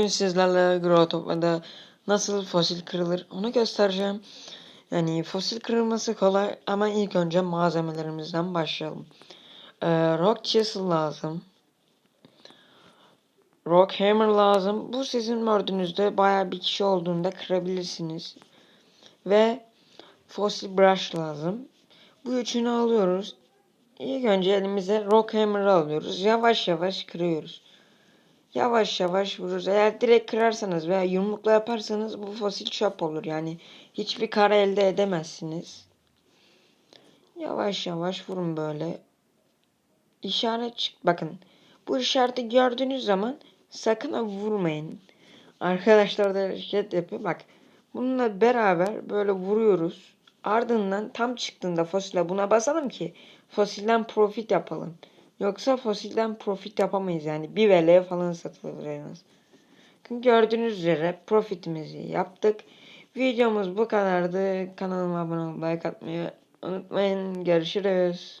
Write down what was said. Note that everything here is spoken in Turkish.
Bugün sizlerle Growtopya'da nasıl fosil kırılır onu göstereceğim. Yani fosil kırılması kolay ama ilk önce malzemelerimizden başlayalım. Ee, rock chisel lazım. Rock hammer lazım. Bu sizin gördüğünüzde bayağı bir kişi olduğunda kırabilirsiniz. Ve fosil brush lazım. Bu üçünü alıyoruz. İlk önce elimize rock hammer'ı alıyoruz. Yavaş yavaş kırıyoruz. Yavaş yavaş vururuz. Eğer direkt kırarsanız veya yumrukla yaparsanız bu fosil çöp olur. Yani hiçbir kara elde edemezsiniz. Yavaş yavaş vurun böyle. İşaret çık. Bakın. Bu işareti gördüğünüz zaman sakın ha vurmayın. Arkadaşlar da hareket yapıyor. Bak. Bununla beraber böyle vuruyoruz. Ardından tam çıktığında fosile buna basalım ki fosilden profit yapalım. Yoksa fosilden profit yapamayız yani. Bir VL falan satılır en az. Gördüğünüz üzere profitimizi yaptık. Videomuz bu kadardı. Kanalıma abone olmayı, like atmayı unutmayın. Görüşürüz.